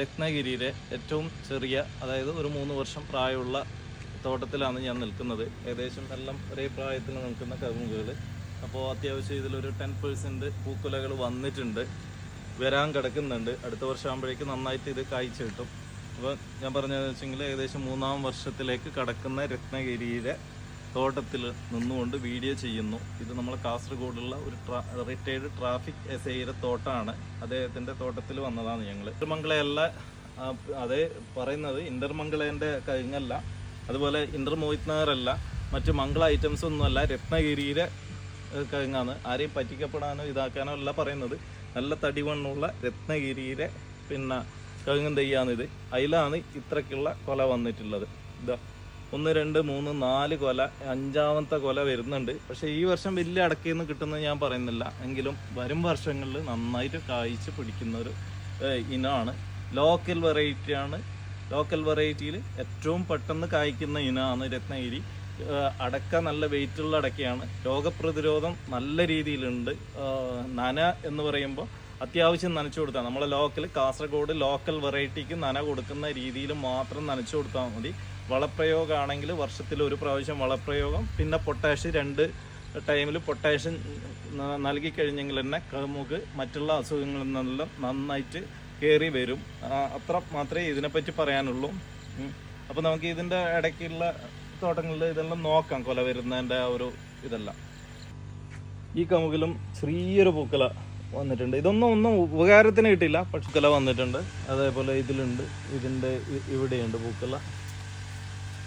രത്നഗിരിയിലെ ഏറ്റവും ചെറിയ അതായത് ഒരു മൂന്ന് വർഷം പ്രായമുള്ള തോട്ടത്തിലാണ് ഞാൻ നിൽക്കുന്നത്. ഏകദേശം എല്ലാം ഒരേ പ്രായത്തിൽ നിൽക്കുന്ന കവുങ്ങുകൾ. അപ്പോൾ അത്യാവശ്യം ഇതിലൊരു ടെൻ പേഴ്സന്റ് പൂക്കുലകൾ വന്നിട്ടുണ്ട്. വരാൻ കിടക്കുന്നുണ്ട്. അടുത്ത വർഷം ആകുമ്പോഴേക്ക് നന്നായിട്ട് ഇത് കായ്ച്ചു കിട്ടും. അപ്പോൾ ഞാൻ പറഞ്ഞതെന്ന് വെച്ചെങ്കിൽ ഏകദേശം മൂന്നാം വർഷത്തിലേക്ക് കടക്കുന്ന രത്നഗിരിയിലെ തോട്ടത്തിൽ നിന്നുകൊണ്ട് വീഡിയോ ചെയ്യുന്നു. ഇത് നമ്മൾ കാസർഗോഡുള്ള ഒരു റിട്ടയർഡ് ട്രാഫിക് എസ് ഐയുടെ തോട്ടമാണ് അദ്ദേഹത്തിന്റെ തോട്ടത്തിൽ വന്നതാണ് ഞങ്ങൾ ഇന്റർമംഗളയല്ല അതേ പറയുന്നത് ഇന്റർമംഗളേന്റെ കഴിഞ്ഞല്ല. അതുപോലെ ഇന്റർ മോഹിത് നഗറല്ല മറ്റ് മംഗള ഐറ്റംസ് ഒന്നുമല്ല രത്നഗിരിയിലെ കഴുങ്ങാണ്. ആരെയും പറ്റിക്കപ്പെടാനോ ഇതാക്കാനോ അല്ല പറയുന്നത്. നല്ല തടിവണ്ണുള്ള രത്നഗിരിയിലെ പിന്നെ കഴുങ്ങൻ തെയ്യാണിത്. അതിലാണ് ഇത്രക്കുള്ള കൊല വന്നിട്ടുള്ളത്. ഇതാ. ഒന്ന് രണ്ട് മൂന്ന് നാല് കൊല അഞ്ചാമത്തെ കൊല വരുന്നുണ്ട്. പക്ഷേ ഈ വർഷം വലിയ അടക്കയൊന്നും കിട്ടുന്നത് ഞാൻ പറയുന്നില്ല. എങ്കിലും വരും വർഷങ്ങളിൽ നന്നായിട്ട് കായ്ച്ച് പിടിക്കുന്ന ഒരു ഇനമാണ് ലോക്കൽ വെറൈറ്റിയാണ് ലോക്കൽ വെറൈറ്റിയിൽ ഏറ്റവും പെട്ടെന്ന് കായ്ക്കുന്ന ഇനമാണ് രത്നഗിരി. അടക്ക നല്ല വെയിറ്റുള്ള അടക്കയാണ്. രോഗപ്രതിരോധം നല്ല രീതിയിലുണ്ട്. നന എന്ന് പറയുമ്പോൾ അത്യാവശ്യം നനച്ചു കൊടുത്താൽ നമ്മളെ ലോക്കൽ കാസർഗോഡ് ലോക്കൽ വെറൈറ്റിക്ക് നന കൊടുക്കുന്ന രീതിയിൽ മാത്രം നനച്ചു കൊടുത്താൽ മതി. വളപ്രയോഗമാണെങ്കിൽ വർഷത്തിൽ ഒരു പ്രാവശ്യം വളപ്രയോഗം പിന്നെ പൊട്ടാഷ് രണ്ട് ടൈമിൽ പൊട്ടാഷ്യൻ നൽകിക്കഴിഞ്ഞെങ്കിൽ കഴിഞ്ഞെങ്കിൽ തന്നെ നമുക്ക് മറ്റുള്ള അസുഖങ്ങളിൽ നിന്നെല്ലാം നന്നായിട്ട് കയറി വരും. അത്ര മാത്രമേ ഇതിനെപ്പറ്റി പറയാനുള്ളൂ. അപ്പോൾ നമുക്ക് ഇതിന്റെ ഇടയ്ക്കുള്ള തോട്ടങ്ങളിൽ ഇതെല്ലാം നോക്കാം കൊല വരുന്നതിന്റെ ആ ഒരു ഇതെല്ലാം. ഈ കമുകിലും ചെറിയൊരു പൂക്കല വന്നിട്ടുണ്ട്. ഇതൊന്നും ഒന്നും ഉപകാരത്തിന് കിട്ടില്ല പക്ഷെ പൂക്കല വന്നിട്ടുണ്ട്. അതേപോലെ ഇതിലുണ്ട് ഇതിന്റെ ഇവിടെയുണ്ട് പൂക്കല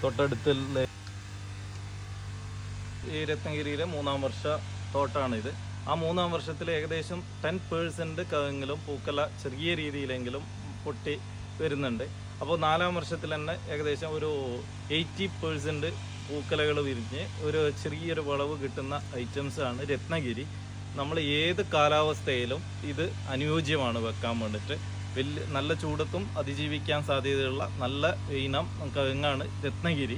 തൊട്ടടുത്തുള്ള ഈ രത്നഗിരിയിലെ മൂന്നാം വർഷ തോട്ടാണിത്. ആ മൂന്നാം വർഷത്തിൽ ഏകദേശം ടെൻ പേഴ്സന്റ് കവെങ്കിലും പൂക്കല ചെറിയ രീതിയിലെങ്കിലും പൊട്ടി വരുന്നുണ്ട്. അപ്പോൾ നാലാം വർഷത്തിൽ തന്നെ ഏകദേശം ഒരു എയ്റ്റി പേഴ്സന്റ് പൂക്കലകൾ വിരിഞ്ഞ് ഒരു ചെറിയൊരു വളവ് കിട്ടുന്ന ഐറ്റംസാണ് രത്നഗിരി. നമ്മൾ ഏത് കാലാവസ്ഥയിലും ഇത് അനുയോജ്യമാണ് വെക്കാൻ വേണ്ടിയിട്ട്. വലിയ നല്ല ചൂടത്തും അതിജീവിക്കാൻ സാധ്യതയുള്ള നല്ല ഇനം കിഴങ്ങാണ് രത്നഗിരി.